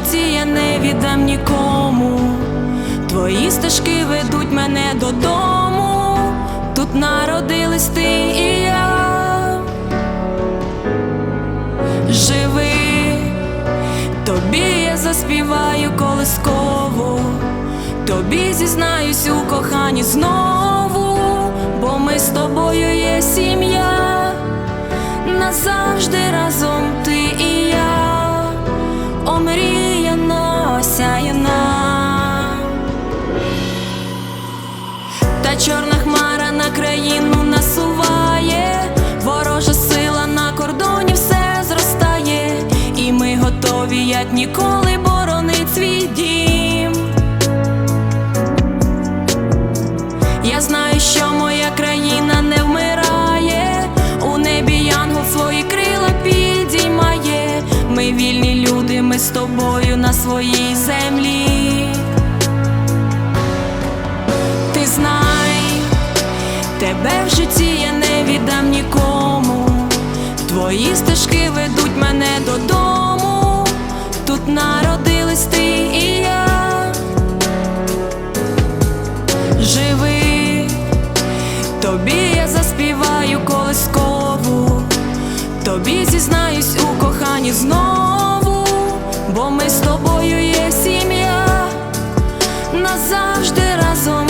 тебе я не віддам нікому. Твої стежки ведуть мене додому. Тут народились ти і я. Живи, тобі я заспіваю колискову, тобі зізнаюсь у коханні знову, бо ми з тобою є сім'я, назавжди разом омріяно осяяна. Та чорна хмара на країну насуває, ворожа сила на кордоні все зростає, і ми готові, як ніколи, боронить свій дім. Я знаю, що моя країна не вмирає, у небі янгол свої крила підіймає. Ми вільні люди, ми з тобою своїй землі. Ти знай, тебе в житті я не віддам нікому. Твої стежки ведуть мене додому. Тут народились ти і я. Живи, тобі я заспіваю колискову, тобі зізнаюсь у коханні знову, тобою є сім'я назавжди разом.